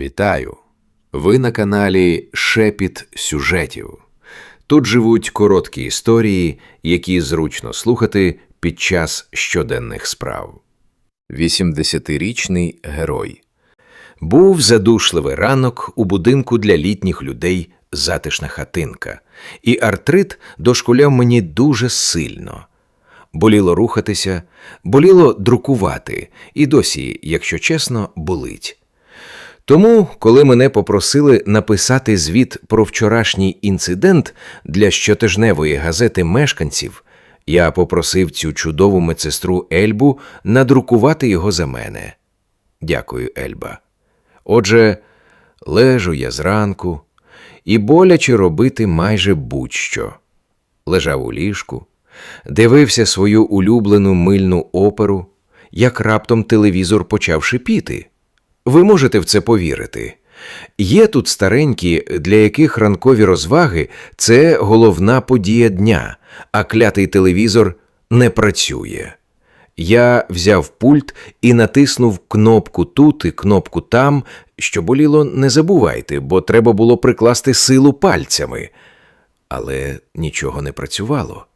Вітаю! Ви на каналі Шепіт сюжетів. Тут живуть короткі історії, які зручно слухати під час щоденних справ. 80-річний герой. Був задушливий ранок у будинку для літніх людей затишна хатинка, і артрит дошкуляв мені дуже сильно. Боліло рухатися, боліло друкувати, і досі, якщо чесно, болить. Тому, коли мене попросили написати звіт про вчорашній інцидент для щотижневої газети мешканців, я попросив цю чудову медсестру Ельбу надрукувати його за мене. Дякую, Ельба. Отже, лежу я зранку, і боляче робити майже будь-що. Лежав у ліжку, дивився свою улюблену мильну оперу, як раптом телевізор почав шипіти. Ви можете в це повірити. Є тут старенькі, для яких ранкові розваги це головна подія дня, а клятий телевізор не працює. Я взяв пульт і натиснув кнопку тут і кнопку там, що боліло, не забувайте, бо треба було прикласти силу пальцями. Але нічого не працювало.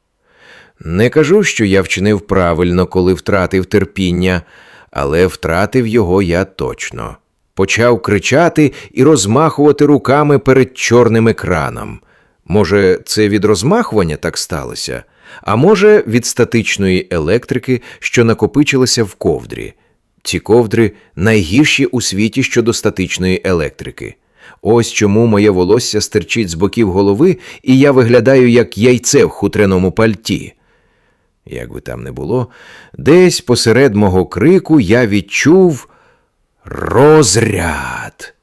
Не кажу, що я вчинив правильно, коли втратив терпіння, але втратив його я точно. Почав кричати і розмахувати руками перед чорним екраном. Може, це від розмахування так сталося, а може, від статичної електрики, що накопичилася в ковдрі. Ці ковдри найгірші у світі щодо статичної електрики. Ось чому моє волосся стирчить з боків голови, і я виглядаю як яйце в хутряному пальті. Як би там не було, десь посеред мого крику я відчув розряд.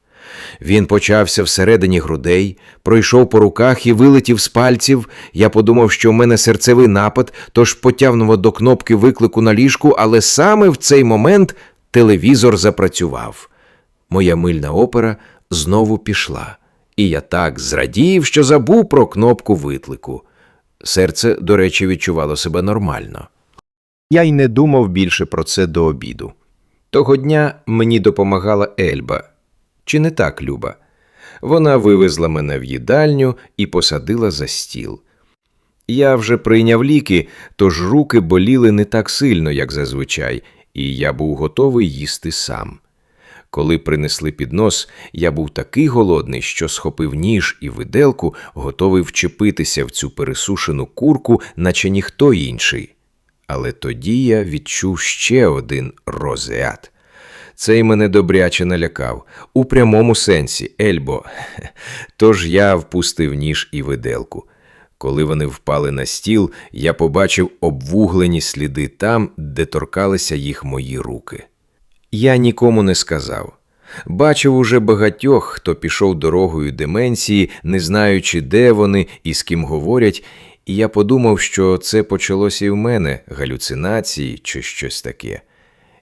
Він почався всередині грудей, пройшов по руках і вилетів з пальців. Я подумав, що в мене серцевий напад, тож потягнув до кнопки виклику на ліжку, але саме в цей момент телевізор запрацював. Моя мильна опера знову пішла, і я так зрадів, що забув про кнопку виклику. Серце, до речі, відчувало себе нормально. Я й не думав більше про це до обіду. Того дня мені допомагала Ельба. Чи не так, Люба? Вона вивезла мене в їдальню і посадила за стіл. Я вже прийняв ліки, тож руки боліли не так сильно, як зазвичай, і я був готовий їсти сам. Коли принесли піднос, я був такий голодний, що схопив ніж і виделку, готовий вчепитися в цю пересушену курку, наче ніхто інший. Але тоді я відчув ще один розряд. Цей мене добряче налякав, у прямому сенсі, Ельбо. Тож я впустив ніж і виделку. Коли вони впали на стіл, я побачив обвуглені сліди там, де торкалися їх мої руки. Я нікому не сказав. Бачив уже багатьох, хто пішов дорогою деменції, не знаючи, де вони і з ким говорять, і я подумав, що це почалося і в мене галюцинації чи щось таке.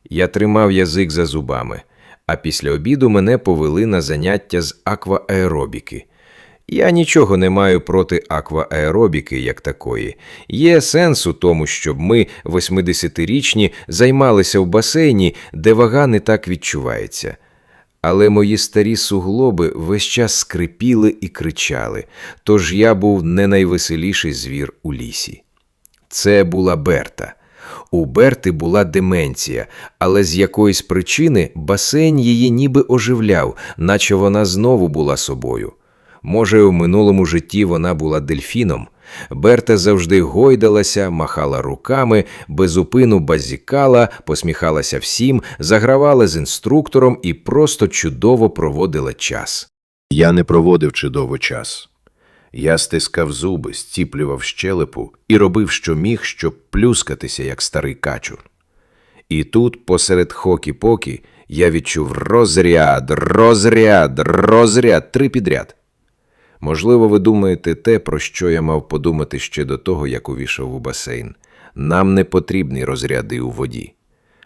Я тримав язик за зубами, а після обіду мене повели на заняття з аквааеробіки. Я нічого не маю проти аквааеробіки як такої. Є сенс у тому, щоб ми, 80-річні, займалися в басейні, де вага не так відчувається. Але мої старі суглоби весь час скрипіли і кричали, тож я був не найвеселіший звір у лісі. Це була Берта. У Берти була деменція, але з якоїсь причини басейн її ніби оживляв, наче вона знову була собою. Може, у минулому житті вона була дельфіном. Берта завжди гойдалася, махала руками, безупину базікала, посміхалася всім, загравала з інструктором і просто чудово проводила час. Я не проводив чудово час. Я стискав зуби, стіплював щелепу і робив, що міг, щоб плюскатися, як старий качур. І тут, посеред хокі-покі, я відчув розряд, розряд, розряд три підряд. Можливо, ви думаєте те, про що я мав подумати ще до того, як увійшов у басейн. Нам не потрібні розряди у воді.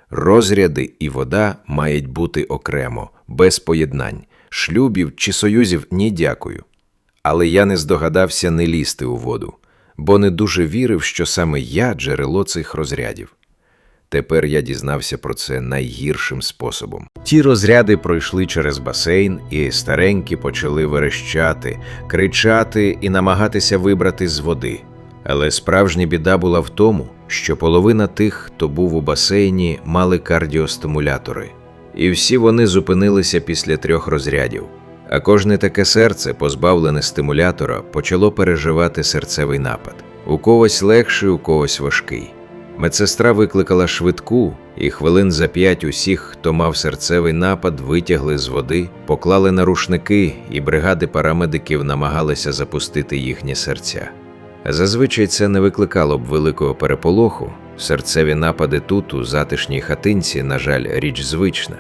Розряди і вода мають бути окремо, без поєднань, шлюбів чи союзів ні дякую. Але я не здогадався не лізти у воду, бо не дуже вірив, що саме я джерело цих розрядів. Тепер я дізнався про це найгіршим способом. Ті розряди пройшли через басейн, і старенькі почали верещати, кричати і намагатися вибрати з води. Але справжня біда була в тому, що половина тих, хто був у басейні, мали кардіостимулятори, і всі вони зупинилися після трьох розрядів. А кожне таке серце, позбавлене стимулятора, почало переживати серцевий напад. У когось легший, у когось важкий. Медсестра викликала швидку, і хвилин за п'ять усіх, хто мав серцевий напад, витягли з води, поклали на рушники, і бригади парамедиків намагалися запустити їхні серця. Зазвичай це не викликало б великого переполоху. Серцеві напади тут, у затишній хатинці, на жаль, річ звична.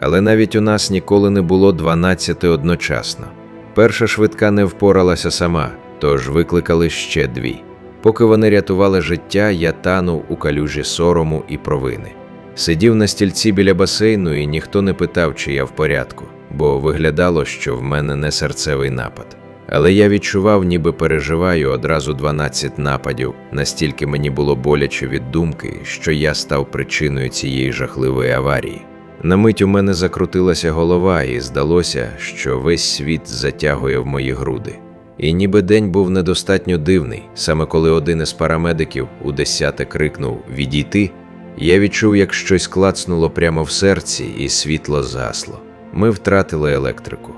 Але навіть у нас ніколи не було 12 одночасно. Перша швидка не впоралася сама, тож викликали ще дві. Поки вони рятували життя, я танув у калюжі сорому і провини. Сидів на стільці біля басейну, і ніхто не питав, чи я в порядку, бо виглядало, що в мене не серцевий напад. Але я відчував, ніби переживаю одразу 12 нападів, настільки мені було боляче від думки, що я став причиною цієї жахливої аварії. На мить у мене закрутилася голова, і здалося, що весь світ затягує в мої груди. І ніби день був недостатньо дивний, саме коли один із парамедиків у десяте крикнув Відійти, я відчув, як щось клацнуло прямо в серці, і світло засло. Ми втратили електрику.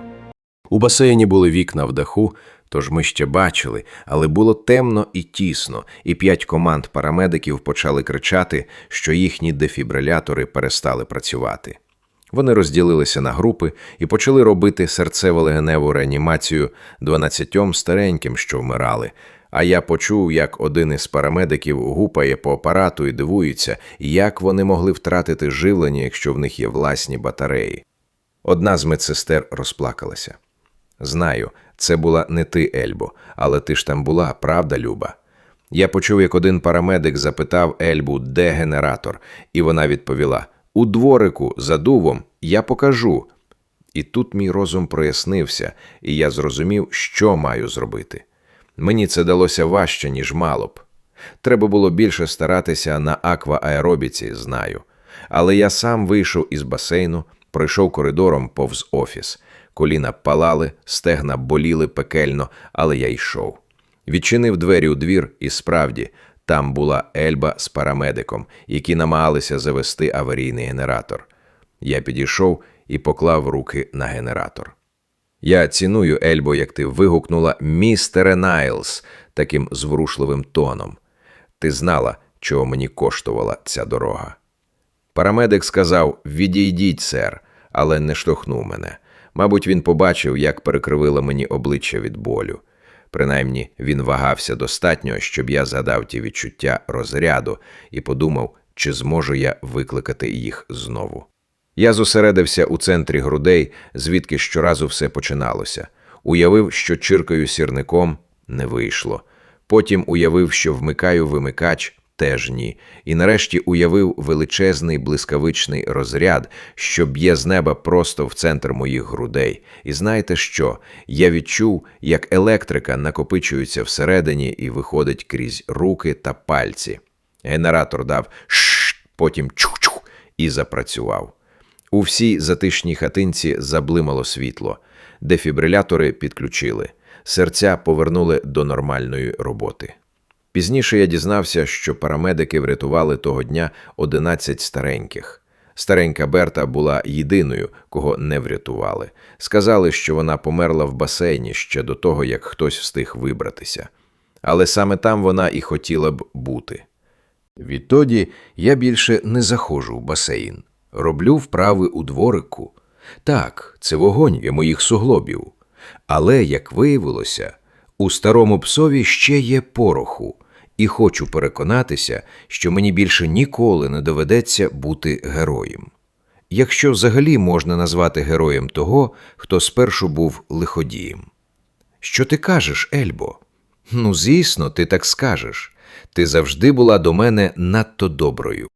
У басейні були вікна в даху, тож ми ще бачили, але було темно і тісно, і п'ять команд парамедиків почали кричати, що їхні дефібрилятори перестали працювати. Вони розділилися на групи і почали робити серцево-легеневу реанімацію 12 стареньким, що вмирали. А я почув, як один із парамедиків гупає по апарату і дивується, як вони могли втратити живлення, якщо в них є власні батареї. Одна з медсестер розплакалася. Знаю, це була не ти, Ельбо, але ти ж там була, правда, Люба? Я почув, як один парамедик запитав Ельбу, де генератор, і вона відповіла: У дворику, за дувом, я покажу. І тут мій розум прояснився, і я зрозумів, що маю зробити. Мені це далося важче, ніж мало б. Треба було більше старатися на аквааеробіці, знаю. Але я сам вийшов із басейну, пройшов коридором повз офіс. Коліна палали, стегна боліли пекельно, але я йшов. Відчинив двері у двір, і справді, там була Ельба з парамедиком, які намагалися завести аварійний генератор. Я підійшов і поклав руки на генератор. Я ціную, Ельбо, як ти вигукнула містере Найлс таким зворушливим тоном. Ти знала, чого мені коштувала ця дорога. Парамедик сказав: Відійдіть, сер, але не штовхнув мене. Мабуть, він побачив, як перекривило мені обличчя від болю. Принаймні, він вагався достатньо, щоб я згадав ті відчуття розряду і подумав, чи зможу я викликати їх знову. Я зосередився у центрі грудей, звідки щоразу все починалося. Уявив, що чиркаю сірником не вийшло. Потім уявив, що вмикаю вимикач теж ні. І нарешті уявив величезний блискавичний розряд, що б'є з неба просто в центр моїх грудей. І знаєте що? Я відчув, як електрика накопичується всередині і виходить крізь руки та пальці. Генератор дав шш, потім чух-чух і запрацював. У всій затишній хатинці заблимало світло, дефібрилятори підключили, серця повернули до нормальної роботи. Пізніше я дізнався, що парамедики врятували того дня 11 стареньких. Старенька Берта була єдиною, кого не врятували. Сказали, що вона померла в басейні ще до того, як хтось встиг вибратися. Але саме там вона і хотіла б бути. Відтоді я більше не заходжу в басейн. Роблю вправи у дворику. Так, це вогонь для моїх суглобів. Але, як виявилося, у старому псові ще є пороху, і хочу переконатися, що мені більше ніколи не доведеться бути героєм. Якщо взагалі можна назвати героєм того, хто спершу був лиходієм. Що ти кажеш, Ельбо? Ну, звісно, ти так скажеш. Ти завжди була до мене надто доброю.